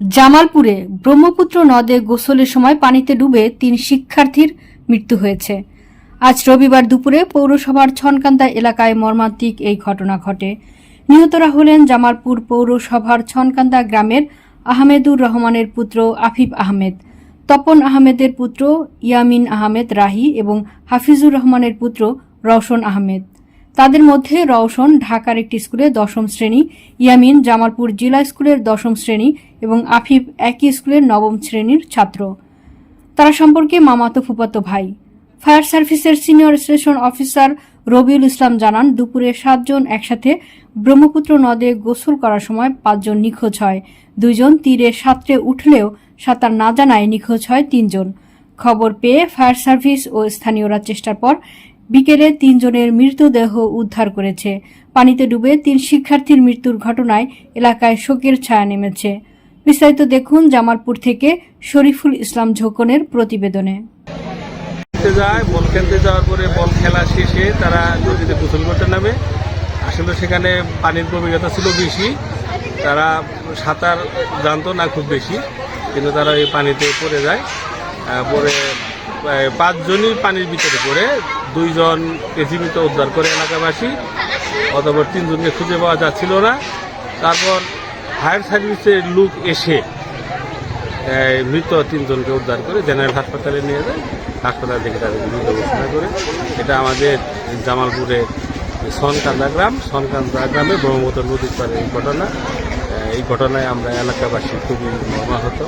জামালপুরে ব্রহ্মপুত্র নদে গোসলের সময় পানিতে ডুবে তিন শিক্ষার্থীর মৃত্যু হয়েছে। আজ রবিবার দুপুরে পৌরসভার ছনকান্দা এলাকায় মর্মান্তিক এই ঘটনা ঘটে। নিহতরা হলেন জামালপুর পৌরসভার ছনকান্দা গ্রামের আহমেদুর রহমানের পুত্র আফিফ আহমেদ, তপন আহমেদের পুত্র ইয়ামিন আহমেদ রাহি এবং হাফিজুর রহমানের পুত্র রওশন আহমেদ। তাদের মধ্যে রওশন ঢাকার একটি স্কুলে দশম শ্রেণি, ইয়ামিন জামালপুর জেলা স্কুলের দশম শ্রেণি এবং আফিফ একই স্কুলের নবম শ্রেণির ছাত্র। তারা সম্পর্কে মামাতো ফুপাতো ভাই। ফায়ার সার্ভিসের senior station officer Robiul Islam জানান, দুপুরে সাতজন একসাথে ব্রহ্মপুত্র নদে গোসল করার সময় পাঁচজন নিখোঁজ হয়। দুইজন তীরে সাঁতরে উঠলেও সাঁতার না জানায় নিখোঁজ হয় তিনজন। খবর পেয়ে ফায়ার সার্ভিস ও স্থানীয়রা চেষ্টার পর বিকেলে তিনজনের মৃতদেহ উদ্ধার করেছে। পানিতে ডুবে তিন শিক্ষার্থীর মৃত্যুর ঘটনায় এলাকায় শোকের ছায়া নেমেছে। বিস্তারিত দেখুন জামালপুর থেকে শরীফুল ইসলাম ঝোকনের প্রতিবেদনে। যায়, বল খেলতে যাওয়ার পরে বল খেলা শেষে তারা নদীতে গোসল করতে নামে। আসলে সেখানে পানির গভীরতা ছিল বেশি। তারা সাঁতার জানতো না খুব বেশি, কিন্তু তারা এই পানিতে পড়ে যায়। পরে পাঁচজনই পানির ভিতরে পড়ে, দুইজন জীবিত উদ্ধার করে এলাকাবাসী, অতপর তিনজনকে খুঁজে পাওয়া যাচ্ছিল না। তারপর ফায়ার সার্ভিসের লোক এসে মৃত তিনজনকে উদ্ধার করে জেনারেল হাসপাতালে নিয়ে যায়। হাসপাতাল থেকে তাদের মৃত ঘোষণা করে। এটা আমাদের জামালপুরের সনকান্দা গ্রাম। সনকান্দা গ্রামে ব্রহ্মপুত্র নদীর পারে এই ঘটনা। এই ঘটনায় আমরা এলাকাবাসী খুবই মর্মাহত।